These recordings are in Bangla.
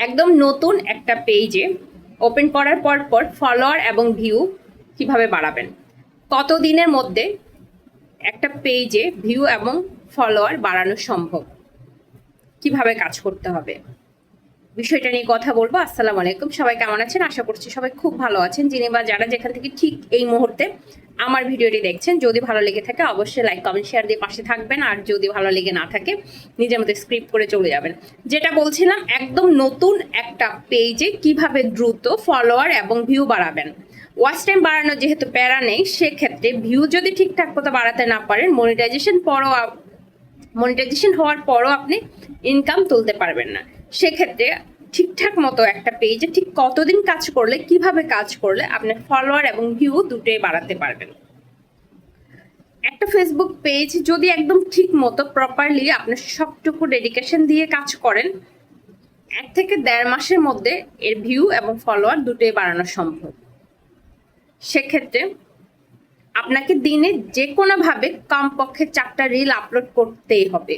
একদম নতুন একটা পেজে ওপেন করার পর পর ফলোয়ার এবং ভিউ কীভাবে বাড়াবেন? কত দিনের মধ্যে একটা পেজে ভিউ এবং ফলোয়ার বাড়ানো সম্ভব? কীভাবে কাজ করতে হবে? বিষয়টা নিয়ে কথা বলব। আসসালামু আলাইকুম। সবাই কেমন আছেন? আশা করছি সবাই খুব ভালো আছেন। যিনি বা যারা যেখান থেকে ঠিক এই মুহূর্তে আমার ভিডিওটি দেখছেন, যদি ভালো লেগে থাকে অবশ্যই লাইক কমেন্ট শেয়ার দিয়ে পাশে থাকবেন। আর যদি ভালো লেগে না থাকে, নিজের মতো স্ক্রিপ্ট করে চলে যাবেন। যেটা বলছিলাম, একদম নতুন একটা পেজে কীভাবে দ্রুত ফলোয়ার এবং ভিউ বাড়াবেন। ওয়াচ টাইম বাড়ানোর যেহেতু প্যারা নেই, সেক্ষেত্রে ভিউ যদি ঠিকঠাক মতো বাড়াতে না পারেন মনিটাইজেশন পরও মনিটাইজেশন হওয়ার পরও আপনি ইনকাম তুলতে পারবেন না। সেক্ষেত্রে ঠিকঠাক মতো একটা পেজে ঠিক কতদিন কাজ করলে, কীভাবে কাজ করলে আপনি ফলোয়ার এবং ভিউ দুটোই বাড়াতে পারবেন। একটা ফেসবুক পেজ যদি একদম ঠিক মতো প্রপারলি আপনি সবটুকু ডেডিকেশন দিয়ে কাজ করেন, এক থেকে দেড় মাসের মধ্যে এর ভিউ এবং ফলোয়ার দুটোই বাড়ানো সম্ভব। সেক্ষেত্রে আপনাকে দিনে যে কোনোভাবে কমপক্ষে চারটা রিল আপলোড করতেই হবে।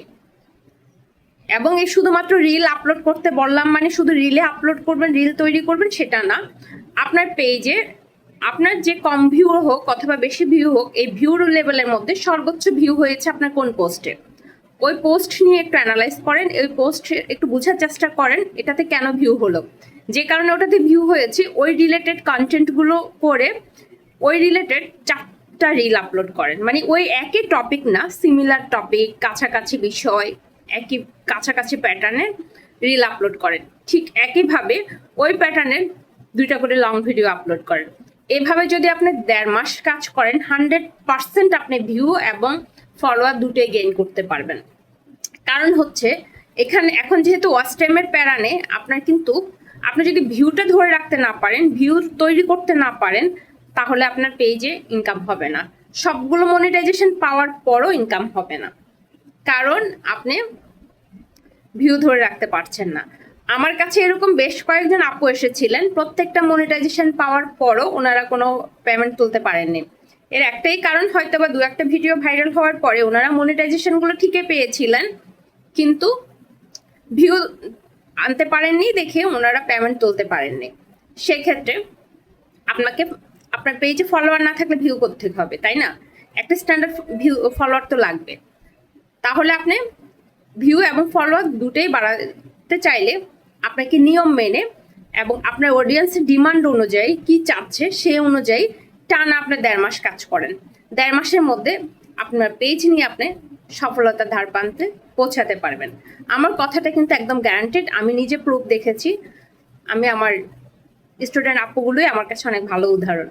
এবং এই শুধুমাত্র রিল আপলোড করতে বললাম মানে শুধু রিলে আপলোড করবেন রিল তৈরি করবেন সেটা না। আপনার পেজে আপনার যে কম ভিউ হোক অথবা বেশি ভিউ হোক, এই ভিউ লেভেলের মধ্যে সর্বোচ্চ ভিউ হয়েছে আপনার কোন পোস্টে ওই পোস্ট নিয়ে একটু অ্যানালাইজ করেন ওই পোস্ট একটু বোঝার চেষ্টা করেন, এটাতে কেন ভিউ হলো। যে কারণে ওটাতে ভিউ হয়েছে, ওই রিলেটেড কন্টেন্টগুলো করে ওই রিলেটেড চারটা রিল আপলোড করেন। মানে ওই একই টপিক না সিমিলার টপিক কাছাকাছি বিষয় একই কাছাকাছি প্যাটার্নের রিল আপলোড করেন। ঠিক একইভাবে ওই প্যাটার্নের দুইটা করে লং ভিডিও আপলোড করেন। এভাবে যদি আপনি দেড় মাস কাজ করেন হান্ড্রেড পার্সেন্ট আপনি ভিউ এবং ফলোয়ার দুটোই গেইন করতে পারবেন। কারণ হচ্ছে, এখানে এখন যেহেতু ওয়াচ টাইমের প্যারানে আপনার কিন্তু, আপনি যদি ভিউটা ধরে রাখতে না পারেন ভিউ তৈরি করতে না পারেন, তাহলে আপনার পেজে ইনকাম হবে না। সবগুলো মনিটাইজেশন পাওয়ার পরও ইনকাম হবে না। কারণ আপনি ভিউ ধরে রাখতে পারছেন না। আমার কাছে এরকম বেশ কয়েকজন আপু এসেছিলেন, প্রত্যেকটা মনিটাইজেশন পাওয়ার পরও ওনারা কোনো পেমেন্ট তুলতে পারেননি। এর একটাই কারণ হয়তো বা দু একটা ভিডিও ভাইরাল হওয়ার পরে ওনারা মনিটাইজেশনগুলো ঠিকই পেয়েছিলেন, কিন্তু ভিউ আনতে পারেননি দেখে ওনারা পেমেন্ট তুলতে পারেননি। সেক্ষেত্রে আপনাকে, আপনার পেজে ফলোয়ার না থাকলে ভিউ করতে হবে, তাই না? একটা স্ট্যান্ডার্ড ভিউ ফলোয়ার তো লাগবে। তাহলে আপনি ভিউ এবং ফলোয়ার দুটোই বাড়াতে চাইলে আপনাকে নিয়ম মেনে এবং আপনার অডিয়েন্সের ডিমান্ড অনুযায়ী কি চাচ্ছে সেই অনুযায়ী টানা আপনি দেড় মাস কাজ করেন। দেড় মাসের মধ্যে আপনার পেজ নিয়ে আপনি সফলতার ধার প্রান্তে পৌঁছাতে পারবেন। আমার কথাটা কিন্তু একদম গ্যারান্টেড আমি নিজে প্রুফ দেখেছি। আমি আমার স্টুডেন্ট আপুগুলোই আমার কাছে অনেক ভালো উদাহরণ।